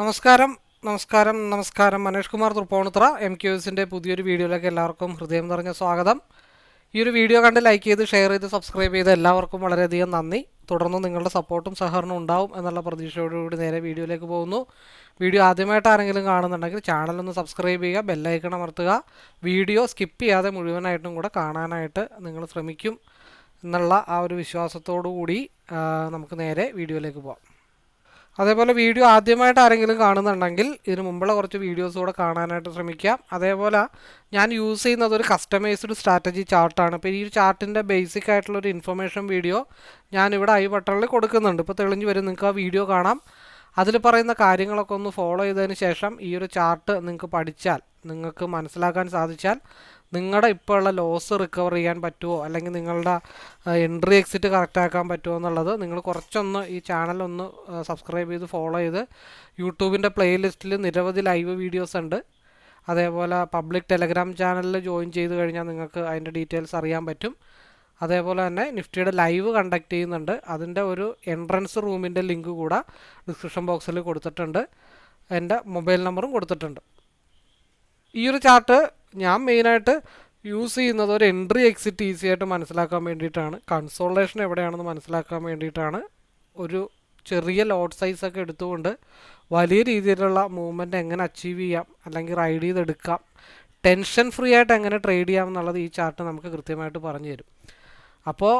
നമസ്കാരം നമസ്കാരം നമസ്കാരം. മനേഷ് കുമാർ തൃപ്പോണിത്ര എം ക്യു എസിന്റെ പുതിയൊരു വീഡിയോയിലേക്ക് എല്ലാവർക്കും ഹൃദയം നിറഞ്ഞ സ്വാഗതം. ഈ ഒരു വീഡിയോ കണ്ട് ലൈക്ക് ചെയ്ത് ഷെയർ ചെയ്ത് സബ്സ്ക്രൈബ് ചെയ്ത് എല്ലാവർക്കും വളരെയധികം നന്ദി. തുടർന്ന് നിങ്ങളുടെ സപ്പോർട്ടും സഹകരണവും ഉണ്ടാവും എന്നുള്ള പ്രതീക്ഷയോടുകൂടി നേരെ വീഡിയോയിലേക്ക് പോകുന്നു. വീഡിയോ ആദ്യമായിട്ട് ആരെങ്കിലും കാണുന്നുണ്ടെങ്കിൽ ചാനലൊന്ന് സബ്സ്ക്രൈബ് ചെയ്യുക ബെല്ലൈക്കൺ അമർത്തുക. വീഡിയോ സ്കിപ്പ് ചെയ്യാതെ മുഴുവനായിട്ടും കൂടെ കാണാനായിട്ട് നിങ്ങൾ ശ്രമിക്കും എന്നുള്ള ആ ഒരു വിശ്വാസത്തോടു കൂടി നമുക്ക് നേരെ വീഡിയോയിലേക്ക് പോകാം അതേപോലെ വീഡിയോ ആദ്യമായിട്ട് ആരെങ്കിലും കാണുന്നുണ്ടെങ്കിൽ ഇതിന് മുമ്പുള്ള കുറച്ച് വീഡിയോസ് കൂടെ കാണാനായിട്ട് ശ്രമിക്കാം അതേപോലെ ഞാൻ യൂസ് ചെയ്യുന്നത് ഒരു കസ്റ്റമൈസ്ഡ് സ്ട്രാറ്റജി ചാർട്ടാണ് അപ്പോൾ ഈ ഒരു ചാർട്ടിന്റെ ബേസിക് ആയിട്ടുള്ള ഒരു ഇൻഫർമേഷൻ വീഡിയോ ഞാൻ ഇവിടെ ഐ ബട്ടണിൽ കൊടുക്കുന്നുണ്ട്. ഇപ്പോൾ തെളിഞ്ഞു വരും. നിങ്ങൾക്ക് ആ വീഡിയോ കാണാം. അതിൽ പറയുന്ന കാര്യങ്ങളൊക്കെ ഒന്ന് ഫോളോ ചെയ്തതിന് ശേഷം ഈ ഒരു ചാർട്ട് നിങ്ങൾക്ക് പഠിച്ചാൽ നിങ്ങൾക്ക് മനസ്സിലാക്കാൻ സാധിച്ചാൽ നിങ്ങളുടെ ഇപ്പോൾ ഉള്ള ലോസ് റിക്കവർ ചെയ്യാൻ പറ്റുമോ അല്ലെങ്കിൽ നിങ്ങളുടെ എൻട്രി എക്സിറ്റ് കറക്റ്റ് ആക്കാൻ പറ്റുമോ എന്നുള്ളത് നിങ്ങൾ കുറച്ചൊന്ന് ഈ ചാനൽ ഒന്ന് സബ്സ്ക്രൈബ് ചെയ്ത് ഫോളോ ചെയ്ത് യൂട്യൂബിന്റെ പ്ലേലിസ്റ്റിൽ നിരവധി ലൈവ് വീഡിയോസ് ഉണ്ട്. അതേപോലെ പബ്ലിക് ടെലഗ്രാം ചാനലിൽ ജോയിൻ ചെയ്ത് കഴിഞ്ഞാൽ നിങ്ങൾക്ക് അതിന്റെ ഡീറ്റെയിൽസ് അറിയാൻ പറ്റും. അതേപോലെ തന്നെ നിഫ്റ്റിയുടെ ലൈവ് കണ്ടക്ട് ചെയ്യുന്നുണ്ട്. അതിന്റെ ഒരു എൻട്രൻസ് റൂമിന്റെ ലിങ്ക് കൂടെ ഡിസ്ക്രിപ്ഷൻ ബോക്സിൽ കൊടുത്തിട്ടുണ്ട്. എന്റെ മൊബൈൽ നമ്പറും കൊടുത്തിട്ടുണ്ട്. ഈ ഒരു ചാർട്ട് ഞാൻ മെയിനായിട്ട് യൂസ് ചെയ്യുന്നത് ഒരു എൻട്രി എക്സിറ്റ് ഈസി ആയിട്ട് മനസ്സിലാക്കാൻ വേണ്ടിയിട്ടാണ്. കൺസോളേഷൻ എവിടെയാണെന്ന് മനസ്സിലാക്കാൻ വേണ്ടിയിട്ടാണ്. ഒരു ചെറിയ ലോട്ട് സൈസൊക്കെ എടുത്തുകൊണ്ട് വലിയ രീതിയിലുള്ള മൂവ്മെന്റ് എങ്ങനെ അച്ചീവ് ചെയ്യാം അല്ലെങ്കിൽ റൈഡ് ചെയ്തെടുക്കാം ടെൻഷൻ ഫ്രീ ആയിട്ട് എങ്ങനെ ട്രേഡ് ചെയ്യാം എന്നുള്ളത് ഈ ചാർട്ട് നമുക്ക് കൃത്യമായിട്ട് പറഞ്ഞു തരും. അപ്പോൾ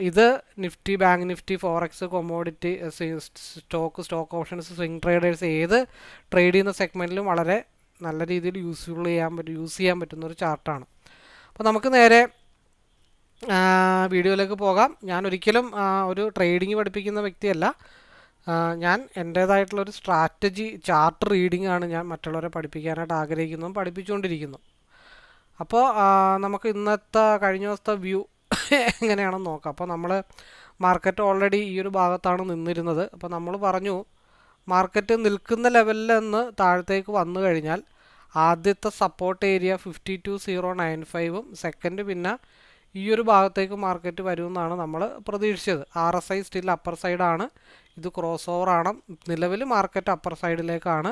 ഇത് Nifty bank Nifty forex commodity stock stock options swing traders ഏത് ട്രേഡ് ചെയ്യുന്ന സെഗ്മെന്റിലും വളരെ നല്ല രീതിയിൽ യൂസ്ഫുൾ ചെയ്യാൻ പറ്റും യൂസ് ചെയ്യാൻ പറ്റുന്ന ഒരു ചാർട്ടാണ് അപ്പോൾ നമുക്ക് നേരെ വീഡിയോയിലേക്ക് പോകാം. ഞാൻ ഒരിക്കലും ഒരു ട്രേഡിംഗ് പഠിപ്പിക്കുന്ന വ്യക്തിയല്ല. ഞാൻ എന്റേതായിട്ടുള്ളൊരു സ്ട്രാറ്റജി ചാർട്ട് റീഡിംഗ് ആണ് ഞാൻ മറ്റുള്ളവരെ പഠിപ്പിക്കാനായിട്ട് ആഗ്രഹിക്കുന്നു പഠിപ്പിച്ചുകൊണ്ടിരിക്കുന്നു. അപ്പോൾ നമുക്ക് ഇന്നത്തെ കഴിഞ്ഞ ദിവസത്തെ വ്യൂ എങ്ങനെയാണെന്ന് നോക്കാം. അപ്പോൾ നമ്മൾ മാർക്കറ്റ് ഓൾറെഡി ഈ ഒരു ഭാഗത്താണ് നിന്നിരുന്നത്. അപ്പോൾ നമ്മൾ പറഞ്ഞു മാർക്കറ്റ് നിൽക്കുന്ന ലെവലിൽ നിന്ന് താഴത്തേക്ക് വന്നു കഴിഞ്ഞാൽ ആദ്യത്തെ support area fifty two zero nine ഫൈവും സെക്കൻഡ് പിന്നെ ഈ ഒരു ഭാഗത്തേക്ക് മാർക്കറ്റ് വരുമെന്നാണ് നമ്മൾ പ്രതീക്ഷിച്ചത്. R S I still upper സൈഡാണ് ഇത് ക്രോസ് ആണ്. നിലവിൽ മാർക്കറ്റ് അപ്പർ സൈഡിലേക്കാണ്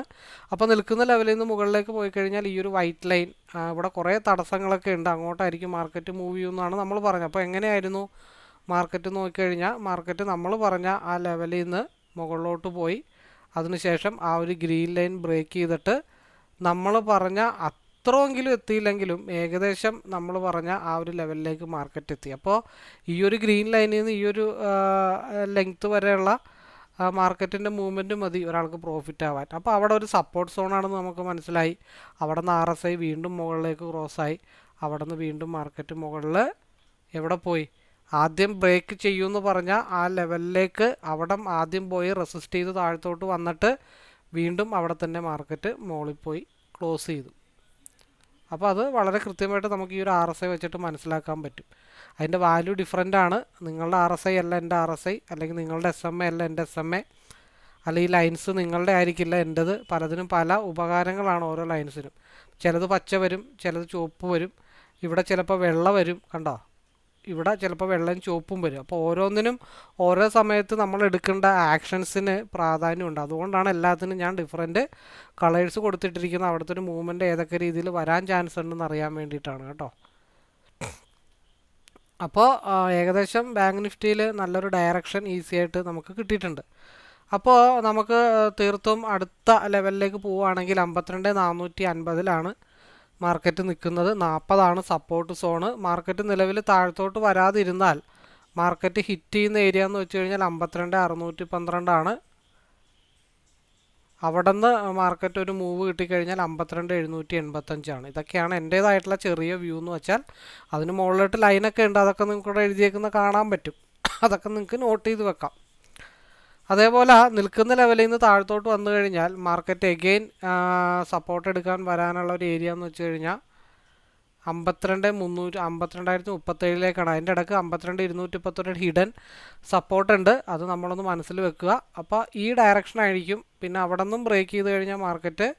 അപ്പോൾ നിൽക്കുന്ന ലെവലിൽ നിന്ന് മുകളിലേക്ക് പോയി കഴിഞ്ഞാൽ ഈ ഒരു വൈറ്റ് ലൈൻ ഇവിടെ കുറേ തടസ്സങ്ങളൊക്കെ ഉണ്ട്. അങ്ങോട്ടായിരിക്കും മാർക്കറ്റ് മൂവ് ചെയ്യുമെന്നാണ് നമ്മൾ പറഞ്ഞത്. അപ്പോൾ എങ്ങനെയായിരുന്നു മാർക്കറ്റ് നോക്കിക്കഴിഞ്ഞാൽ മാർക്കറ്റ് നമ്മൾ പറഞ്ഞ ആ ലെവലിൽ നിന്ന് മുകളിലോട്ട് പോയി. അതിനുശേഷം ആ ഒരു ഗ്രീൻ ലൈൻ ബ്രേക്ക് ചെയ്തിട്ട് നമ്മൾ പറഞ്ഞ അത്രയെങ്കിലും എത്തിയില്ലെങ്കിലും ഏകദേശം നമ്മൾ പറഞ്ഞ ആ ഒരു ലെവലിലേക്ക് മാർക്കറ്റ് എത്തി. അപ്പോൾ ഈ ഒരു ഗ്രീൻ ലൈനിൽ നിന്ന് ഈ ഒരു ലെങ്ത് വരെയുള്ള മാർക്കറ്റിന്റെ മൂവ്മെന്റ് മതി ഒരാൾക്ക് പ്രോഫിറ്റ് ആവാൻ. അപ്പോൾ അവിടെ ഒരു സപ്പോർട്ട് സോണാണെന്ന് നമുക്ക് മനസ്സിലായി. അവിടെ നിന്ന് ആർ എസ് ഐ വീണ്ടും മുകളിലേക്ക് ക്രോസ് ആയി. അവിടെ നിന്ന് വീണ്ടും മാർക്കറ്റ് മുകളിൽ എവിടെ പോയി? ആദ്യം ബ്രേക്ക് ചെയ്യുമെന്ന് പറഞ്ഞാൽ ആ ലെവലിലേക്ക് അവിടെ ആദ്യം പോയി റെസിസ്റ്റ് ചെയ്ത് താഴത്തോട്ട് വന്നിട്ട് വീണ്ടും അവിടെ തന്നെ മാർക്കറ്റ് മോളിൽ പോയി ക്ലോസ് ചെയ്തു. അപ്പോൾ അത് വളരെ കൃത്യമായിട്ട് നമുക്ക് ഈ ഒരു ആർ എസ് ഐ വെച്ചിട്ട് മനസ്സിലാക്കാൻ പറ്റും. അതിന്റെ വാല്യൂ ഡിഫറെന്റ് ആണ്. നിങ്ങളുടെ ആർ എസ് ഐ അല്ല എന്റെ ആർ എസ് ഐ അല്ലെങ്കിൽ നിങ്ങളുടെ എസ് എം എ അല്ല എന്റെ എസ് എം എ അല്ലെങ്കിൽ ലൈൻസ് നിങ്ങളുടെ ആയിരിക്കില്ല എന്റെത്. പലതിനും പല ഉപകാരങ്ങളാണ് ഓരോ ലൈൻസിനും. ചിലത് പച്ച വരും ചിലത് ചുവപ്പ് വരും. ഇവിടെ ചിലപ്പോൾ വെള്ള വരും. കണ്ടോ? ഇവിടെ ചിലപ്പോൾ വെള്ളം ചുവപ്പും വരും. അപ്പോൾ ഓരോന്നിനും ഓരോ സമയത്ത് നമ്മൾ എടുക്കേണ്ട ആക്ഷൻസിന് പ്രാധാന്യമുണ്ട് അതുകൊണ്ടാണ് എല്ലാത്തിനും ഞാൻ ഡിഫറെന്റ് കളേഴ്സ് കൊടുത്തിട്ടിരിക്കുന്നത്. അവിടുത്തെ ഒരു മൂവ്മെന്റ് ഏതൊക്കെ രീതിയിൽ വരാൻ ചാൻസ് ഉണ്ടെന്ന് അറിയാൻ വേണ്ടിയിട്ടാണ് കേട്ടോ. അപ്പോൾ ഏകദേശം ബാങ്ക് നിഫ്റ്റിയിൽ നല്ലൊരു ഡയറക്ഷൻ ഈസി ആയിട്ട് നമുക്ക് കിട്ടിയിട്ടുണ്ട്. അപ്പോൾ നമുക്ക് തീർത്തും അടുത്ത ലെവലിലേക്ക് പോവുകയാണെങ്കിൽ അമ്പത്തിരണ്ട് നാനൂറ്റി അൻപതിലാണ് മാർക്കറ്റ് നിൽക്കുന്നത് നാൽപ്പതാണ് സപ്പോർട്ട് സോണ് മാർക്കറ്റ് നിലവിൽ താഴത്തോട്ട് വരാതിരുന്നാൽ മാർക്കറ്റ് ഹിറ്റ് ചെയ്യുന്ന ഏരിയ എന്ന് വെച്ച് കഴിഞ്ഞാൽ അമ്പത്തിരണ്ട് അറുന്നൂറ്റി പന്ത്രണ്ടാണ് അവിടെ നിന്ന് മാർക്കറ്റ് ഒരു മൂവ് കിട്ടിക്കഴിഞ്ഞാൽ അമ്പത്തിരണ്ട് എഴുന്നൂറ്റി എൺപത്തഞ്ചാണ് ഇതൊക്കെയാണ് എന്റേതായിട്ടുള്ള ചെറിയ വ്യൂ എന്ന് വെച്ചാൽ അതിന് മുകളിലോട്ട് ലൈനൊക്കെ ഉണ്ട്. അതൊക്കെ നിങ്ങൾക്ക് എഴുതിയേക്കുന്ന കാണാൻ പറ്റും. അതൊക്കെ നിങ്ങൾക്ക് നോട്ട് ചെയ്ത് വെക്കാം. അതേപോലെ നിൽക്കുന്ന ലെവലിൽ നിന്ന് താഴത്തോട്ട് വന്നു കഴിഞ്ഞാൽ മാർക്കറ്റ് എഗെയിൻ സപ്പോർട്ട് എടുക്കാൻ വരാനുള്ള ഒരു ഏരിയ എന്ന് വെച്ച് കഴിഞ്ഞാൽ അമ്പത്തിരണ്ട് മുന്നൂറ്റി അമ്പത്തിരണ്ടായിരത്തി മുപ്പത്തേഴിലേക്കാണ്. അതിന്റെ ഇടയ്ക്ക് അമ്പത്തിരണ്ട് ഇരുന്നൂറ്റി പത്തൊരു ഹിഡൻ സപ്പോർട്ട് ഉണ്ട്. അത് നമ്മളൊന്ന് മനസ്സിൽ വെക്കുക. അപ്പോൾ ഈ ഡയറക്ഷൻ ആയിരിക്കും. പിന്നെ അവിടെ നിന്നും ബ്രേക്ക് ചെയ്ത് കഴിഞ്ഞാൽ മാർക്കറ്റ്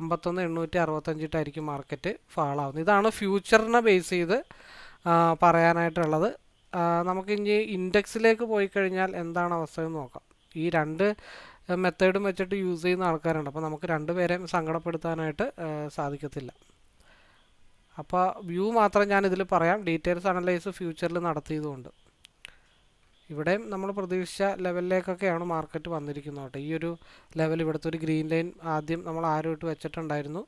അമ്പത്തൊന്ന് എണ്ണൂറ്റി അറുപത്തഞ്ചിട്ടായിരിക്കും മാർക്കറ്റ് ഫാൾ ആവുന്നത്. ഇതാണ് ഫ്യൂച്ചറിനെ ബേസ് ചെയ്ത് പറയാനായിട്ടുള്ളത്. നമുക്കിനി ഇൻഡെക്സിലേക്ക് പോയി കഴിഞ്ഞാൽ എന്താണ് അവസ്ഥ എന്ന് നോക്കാം. ഈ രണ്ട് മെത്തേഡും വെച്ചിട്ട് യൂസ് ചെയ്യുന്ന ആൾക്കാരുണ്ട്. അപ്പോൾ നമുക്ക് രണ്ടുപേരെയും സങ്കടപ്പെടുത്താനായിട്ട് സാധിക്കത്തില്ല. അപ്പോൾ വ്യൂ മാത്രം ഞാൻ ഇതിൽ പറയാം. ഡീറ്റെയിൽസ് അനലൈസ് ഫ്യൂച്ചറിൽ നടത്തിയതുകൊണ്ട്. ഇവിടെയും നമ്മൾ പ്രതീക്ഷിച്ച ലെവലിലേക്കൊക്കെയാണ് മാർക്കറ്റ് വന്നിരിക്കുന്നത് കേട്ടോ. ഈ ഒരു ലെവൽ ഇവിടുത്തെ ഒരു ഗ്രീൻ ലൈൻ ആദ്യം നമ്മൾ ആരോ ഇട്ട് വെച്ചിട്ടുണ്ടായിരുന്നു.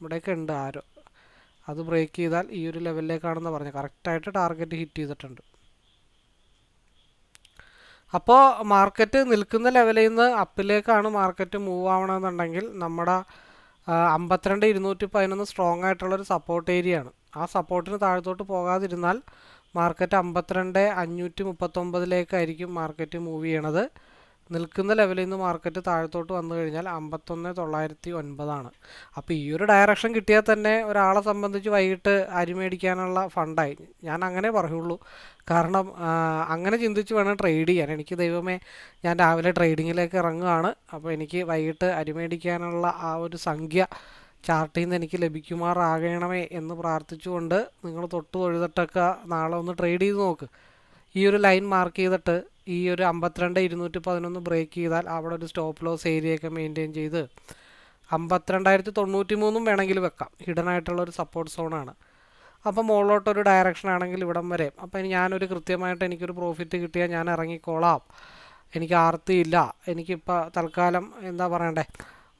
ഇവിടെയൊക്കെ ഉണ്ട് ആരോ. അത് ബ്രേക്ക് ചെയ്താൽ ഈ ഒരു ലെവലിലേക്കാണെന്ന് പറഞ്ഞു കറക്റ്റായിട്ട് ടാർഗറ്റ് ഹിറ്റ് ചെയ്തിട്ടുണ്ട്. അപ്പോൾ മാർക്കറ്റ് നിൽക്കുന്ന ലെവലിൽ നിന്ന് അപ്പിലേക്കാണ് മാർക്കറ്റ് മൂവ് ആവണമെന്നുണ്ടെങ്കിൽ നമ്മുടെ അമ്പത്തിരണ്ട് ഇരുന്നൂറ്റി പതിനൊന്ന് സ്ട്രോങ് ആയിട്ടുള്ളൊരു സപ്പോർട്ട് ഏരിയയാണ് ആ സപ്പോർട്ടിന് താഴത്തോട്ട് പോകാതിരുന്നാൽ മാർക്കറ്റ് അമ്പത്തിരണ്ട് അഞ്ഞൂറ്റി മുപ്പത്തൊമ്പതിലേക്കായിരിക്കും മാർക്കറ്റ് മൂവ് ചെയ്യണത്. നിൽക്കുന്ന ലെവലിൽ നിന്ന് മാർക്കറ്റ് താഴത്തോട്ട് വന്നു കഴിഞ്ഞാൽ അമ്പത്തൊന്ന് തൊള്ളായിരത്തി ഒൻപതാണ്. അപ്പോൾ ഈ ഒരു ഡയറക്ഷൻ കിട്ടിയാൽ തന്നെ ഒരാളെ സംബന്ധിച്ച് വൈകിട്ട് അരി മേടിക്കാനുള്ള ഫണ്ടായി ഞാൻ അങ്ങനെ പറയുള്ളൂ. കാരണം അങ്ങനെ ചിന്തിച്ച് വേണം ട്രേഡ് ചെയ്യാൻ. എനിക്ക് ദൈവമേ ഞാൻ രാവിലെ ട്രേഡിങ്ങിലേക്ക് ഇറങ്ങുകയാണ്. അപ്പോൾ എനിക്ക് വൈകിട്ട് അരി മേടിക്കാനുള്ള ആ ഒരു സംഖ്യ ചാർട്ടിൽ നിന്ന് എനിക്ക് ലഭിക്കുമാറാകണമേ എന്ന് പ്രാർത്ഥിച്ചുകൊണ്ട് നിങ്ങൾ തൊട്ട് തൊഴുതിട്ടൊക്കെ നാളെ ഒന്ന് ട്രേഡ് ചെയ്ത് നോക്ക്. ഈ ഒരു ലൈൻ മാർക്ക് ചെയ്തിട്ട് ഈ ഒരു അമ്പത്തിരണ്ട് ഇരുന്നൂറ്റി പതിനൊന്ന് ബ്രേക്ക് ചെയ്താൽ അവിടെ ഒരു സ്റ്റോപ്പ് ലോസ് ഏരിയയൊക്കെ മെയിന്റെയിൻ ചെയ്ത് അമ്പത്തിരണ്ടായിരത്തി തൊണ്ണൂറ്റി മൂന്നും വേണമെങ്കിൽ വെക്കാം. ഹിഡൻ ആയിട്ടുള്ള ഒരു സപ്പോർട്ട് സോണാണ് അപ്പോൾ മുകളിലോട്ടൊരു ഡയറക്ഷൻ ആണെങ്കിൽ ഇവിടം വരെ. അപ്പോൾ ഇനി ഞാനൊരു കൃത്യമായിട്ട് എനിക്കൊരു പ്രോഫിറ്റ് കിട്ടിയാൽ ഞാൻ ഇറങ്ങിക്കോളാം. എനിക്ക് ആർത്തിയില്ല എനിക്കിപ്പോൾ തൽക്കാലം എന്താ പറയണ്ടേ?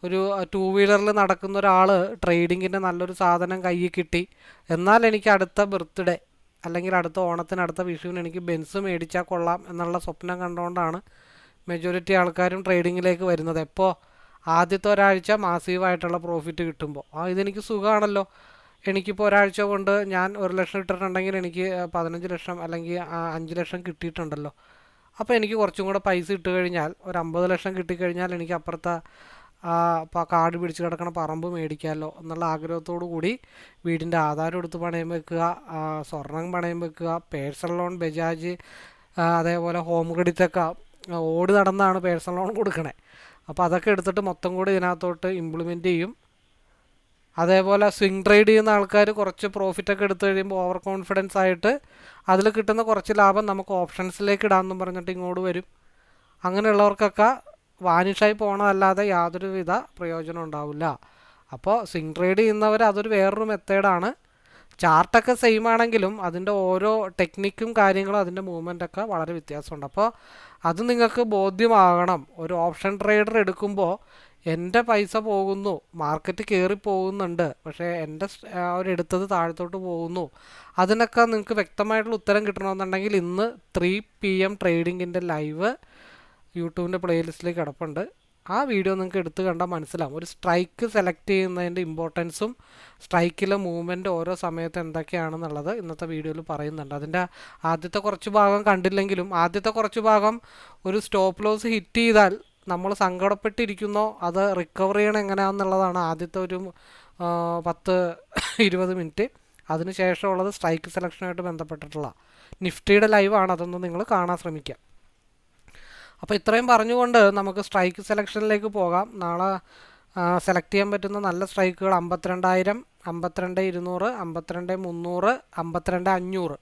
ഒരു ടൂ വീലറിൽ നടക്കുന്ന ഒരാൾ ട്രേഡിങ്ങിന്റെ നല്ലൊരു സാധനം കയ്യിൽ കിട്ടി. എന്നാൽ എനിക്ക് അടുത്ത ബർത്ത്ഡേ അല്ലെങ്കിൽ അടുത്ത ഓണത്തിന് അടുത്ത വിഷുവിന് എനിക്ക് ബെൻസ് മേടിച്ചാൽ കൊള്ളാം എന്നുള്ള സ്വപ്നം കണ്ടുകൊണ്ടാണ് മെജോറിറ്റി ആൾക്കാരും ട്രേഡിങ്ങിലേക്ക് വരുന്നത്. എപ്പോൾ ആദ്യത്തെ ഒരാഴ്ച മാസീവായിട്ടുള്ള പ്രോഫിറ്റ് കിട്ടുമ്പോൾ ആ ഇതെനിക്ക് സുഖമാണല്ലോ എനിക്കിപ്പോൾ ഒരാഴ്ച കൊണ്ട് ഞാൻ ഒരു ലക്ഷം ഇട്ടിട്ടുണ്ടെങ്കിൽ എനിക്ക് പതിനഞ്ച് ലക്ഷം അല്ലെങ്കിൽ അഞ്ച് ലക്ഷം കിട്ടിയിട്ടുണ്ടല്ലോ. അപ്പോൾ എനിക്ക് കുറച്ചും കൂടെ പൈസ ഇട്ട് കഴിഞ്ഞാൽ ഒരു അമ്പത് ലക്ഷം കിട്ടിക്കഴിഞ്ഞാൽ എനിക്ക് അപ്പുറത്തെ കാട് പിടിച്ച് കിടക്കണ പറമ്പ് മേടിക്കാമല്ലോ എന്നുള്ള ആഗ്രഹത്തോടു കൂടി വീടിന്റെ ആധാരം എടുത്ത് പണയം വെക്കുക സ്വർണം പണയം വെക്കുക പേഴ്സണൽ ലോൺ ബജാജ് അതേപോലെ ഹോം ക്രെഡിറ്റൊക്കെ ഓടി നടന്നാണ് പേഴ്സണൽ ലോൺ കൊടുക്കണേ. അപ്പോൾ അതൊക്കെ എടുത്തിട്ട് മൊത്തം കൂടി ഇതിനകത്തോട്ട് ഇംപ്ലിമെന്റ് ചെയ്യും. അതേപോലെ സ്വിംഗ് ട്രേഡ് ചെയ്യുന്ന ആൾക്കാർ കുറച്ച് പ്രോഫിറ്റൊക്കെ എടുത്തു കഴിയുമ്പോൾ ഓവർ കോൺഫിഡൻസ് ആയിട്ട് അതിൽ കിട്ടുന്ന കുറച്ച് ലാഭം നമുക്ക് ഓപ്ഷൻസിലേക്ക് ഇടാമെന്നും പറഞ്ഞിട്ട് ഇങ്ങോട്ട് വരും. അങ്ങനെയുള്ളവർക്കൊക്കെ വാനിഷായി പോകണതല്ലാതെ യാതൊരു വിധ പ്രയോജനം ഉണ്ടാവില്ല. അപ്പോൾ സ്വിംഗ് ട്രേഡ് ചെയ്യുന്നവർ അതൊരു വേറൊരു മെത്തേഡാണ് ചാർട്ടൊക്കെ സെയിം ആണെങ്കിലും അതിന്റെ ഓരോ ടെക്നിക്കും കാര്യങ്ങളും അതിന്റെ മൂവ്മെന്റൊക്കെ വളരെ വ്യത്യാസമുണ്ട്. അപ്പോൾ അത് നിങ്ങൾക്ക് ബോധ്യമാകണം. ഒരു ഓപ്ഷൻ ട്രേഡർ എടുക്കുമ്പോൾ എന്റെ പൈസ പോകുന്നു മാർക്കറ്റ് കയറി പോകുന്നുണ്ട് പക്ഷേ എന്റെ അവരെടുത്തത് താഴത്തോട്ട് പോകുന്നു. അതിനൊക്കെ നിങ്ങൾക്ക് വ്യക്തമായിട്ടുള്ള ഉത്തരം കിട്ടണമെന്നുണ്ടെങ്കിൽ ഇന്ന് ത്രീ പി എം ട്രേഡിങ്ങിന്റെ ലൈവ് യൂട്യൂബിന്റെ പ്ലേലിസ്റ്റിൽ കിടപ്പുണ്ട്. ആ വീഡിയോ നിങ്ങൾക്ക് എടുത്ത് കണ്ടാൽ മനസ്സിലാവും. ഒരു സ്ട്രൈക്ക് സെലക്ട് ചെയ്യുന്നതിന്റെ ഇമ്പോർട്ടൻസും സ്ട്രൈക്കിലെ മൂവ്മെന്റ് ഓരോ സമയത്ത് എന്തൊക്കെയാണെന്നുള്ളത് ഇന്നത്തെ വീഡിയോയിൽ പറയുന്നുണ്ട്. അതിന്റെ ആദ്യത്തെ കുറച്ച് ഭാഗം കണ്ടില്ലെങ്കിലും ആദ്യത്തെ കുറച്ച് ഭാഗം ഒരു സ്റ്റോപ്പ് ലോസ് ഹിറ്റ് ചെയ്താൽ നമ്മൾ സങ്കടപ്പെട്ടിരിക്കുന്നോ അത് റിക്കവർ ചെയ്യണം എങ്ങനെയാണെന്നുള്ളതാണ് ആദ്യത്തെ ഒരു പത്ത് ഇരുപത് മിനിറ്റ് അതിനുശേഷമുള്ളത് സ്ട്രൈക്ക് സെലക്ഷനുമായിട്ട് ബന്ധപ്പെട്ടിട്ടുള്ള. നിഫ്റ്റിയുടെ ലൈവാണ് അതൊന്ന് നിങ്ങൾ കാണാൻ ശ്രമിക്കുക. അപ്പോൾ ഇത്രയും പറഞ്ഞുകൊണ്ട് നമുക്ക് സ്ട്രൈക്ക് സെലക്ഷനിലേക്ക് പോകാം. നാളെ സെലക്ട് ചെയ്യാൻ പറ്റുന്ന നല്ല സ്ട്രൈക്കുകൾ അമ്പത്തിരണ്ടായിരം അമ്പത്തിരണ്ട് ഇരുന്നൂറ് അമ്പത്തിരണ്ട് മുന്നൂറ് അമ്പത്തിരണ്ട് അഞ്ഞൂറ്.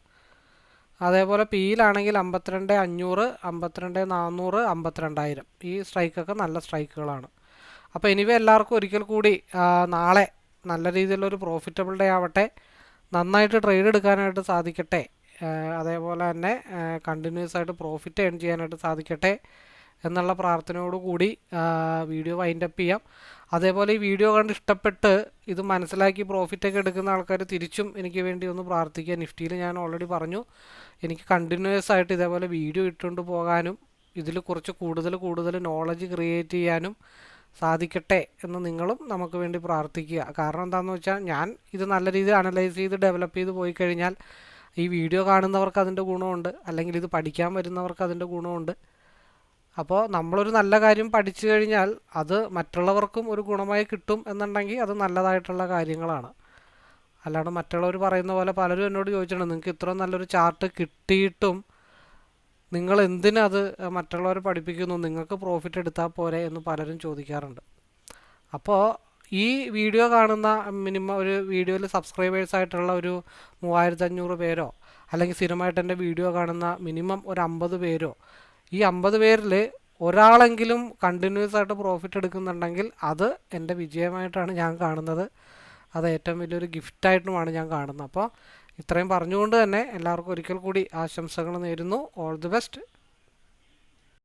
അതേപോലെ പിയിലാണെങ്കിൽ അമ്പത്തിരണ്ട് അഞ്ഞൂറ് അമ്പത്തിരണ്ട് നാനൂറ് അമ്പത്തിരണ്ടായിരം. ഈ സ്ട്രൈക്കൊക്കെ നല്ല സ്ട്രൈക്കുകളാണ് അപ്പോൾ എനിവേ എല്ലാവർക്കും ഒരിക്കൽ കൂടി നാളെ നല്ല രീതിയിലൊരു പ്രോഫിറ്റബിൾ ഡേ ആവട്ടെ. നന്നായിട്ട് ട്രേഡ് എടുക്കാനായിട്ട് സാധിക്കട്ടെ. അതേപോലെ തന്നെ കണ്ടിന്യൂസ് ആയിട്ട് പ്രോഫിറ്റ് ഏൺ ചെയ്യാനായിട്ട് സാധിക്കട്ടെ എന്നുള്ള പ്രാർത്ഥനയോടുകൂടി വീഡിയോ വൈൻഡപ്പ് ചെയ്യാം. അതേപോലെ ഈ വീഡിയോ കണ്ട് ഇഷ്ടപ്പെട്ട് ഇത് മനസ്സിലാക്കി പ്രോഫിറ്റൊക്കെ എടുക്കുന്ന ആൾക്കാർ തിരിച്ചും എനിക്ക് വേണ്ടി ഒന്ന് പ്രാർത്ഥിക്കുക. നിഫ്റ്റിയിൽ ഞാൻ ഓൾറെഡി പറഞ്ഞു. എനിക്ക് കണ്ടിന്യൂസ് ആയിട്ട് ഇതേപോലെ വീഡിയോ ഇട്ടുകൊണ്ട് പോകാനും ഇതിൽ കുറച്ച് കൂടുതൽ കൂടുതൽ നോളജ് ക്രിയേറ്റ് ചെയ്യാനും സാധിക്കട്ടെ എന്ന് നിങ്ങളും നമുക്ക് വേണ്ടി പ്രാർത്ഥിക്കുക. കാരണം എന്താണെന്ന് വെച്ചാൽ ഞാൻ ഇത് നല്ല രീതിയിൽ അനലൈസ് ചെയ്ത് ഡെവലപ്പ് ചെയ്ത് പോയി കഴിഞ്ഞാൽ ഈ വീഡിയോ കാണുന്നവർക്ക് അതിന്റെ ഗുണമുണ്ട് അല്ലെങ്കിൽ ഇത് പഠിക്കാൻ വരുന്നവർക്ക് അതിന്റെ ഗുണമുണ്ട്. അപ്പോൾ നമ്മളൊരു നല്ല കാര്യം പഠിച്ചു കഴിഞ്ഞാൽ അത് മറ്റുള്ളവർക്കും ഒരു ഗുണമായി കിട്ടും എന്നുണ്ടെങ്കിൽ അത് നല്ലതായിട്ടുള്ള കാര്യങ്ങളാണ്. അല്ലാണ്ട് മറ്റുള്ളവർ പറയുന്ന പോലെ പലരും എന്നോട് ചോദിച്ചിട്ടുണ്ട് നിങ്ങൾക്ക് ഇത്ര നല്ലൊരു ചാർട്ട് കിട്ടിയിട്ടും നിങ്ങൾ എന്തിനത് മറ്റുള്ളവരെ പഠിപ്പിക്കുന്നു? നിങ്ങൾക്ക് പ്രോഫിറ്റ് എടുത്താൽ പോരെ? എന്ന് പലരും ചോദിക്കാറുണ്ട്. അപ്പോൾ ഈ വീഡിയോ കാണുന്ന മിനിമം ഒരു വീഡിയോയിൽ സബ്സ്ക്രൈബേഴ്സ് ആയിട്ടുള്ള ഒരു മൂവായിരത്തി അഞ്ഞൂറ് പേരോ അല്ലെങ്കിൽ സ്ഥിരമായിട്ട് എന്റെ വീഡിയോ കാണുന്ന മിനിമം ഒരു അമ്പത് പേരോ ഈ അമ്പത് പേരിൽ ഒരാളെങ്കിലും കണ്ടിന്യൂസ് ആയിട്ട് പ്രോഫിറ്റ് എടുക്കുന്നുണ്ടെങ്കിൽ അത് എന്റെ വിജയമായിട്ടാണ് ഞാൻ കാണുന്നത്. അത് ഏറ്റവും വലിയൊരു ഗിഫ്റ്റായിട്ടുമാണ് ഞാൻ കാണുന്നത്. അപ്പോൾ ഇത്രയും പറഞ്ഞുകൊണ്ട് തന്നെ എല്ലാവർക്കും ഒരിക്കൽ കൂടി ആശംസകൾ നേരുന്നു. All the best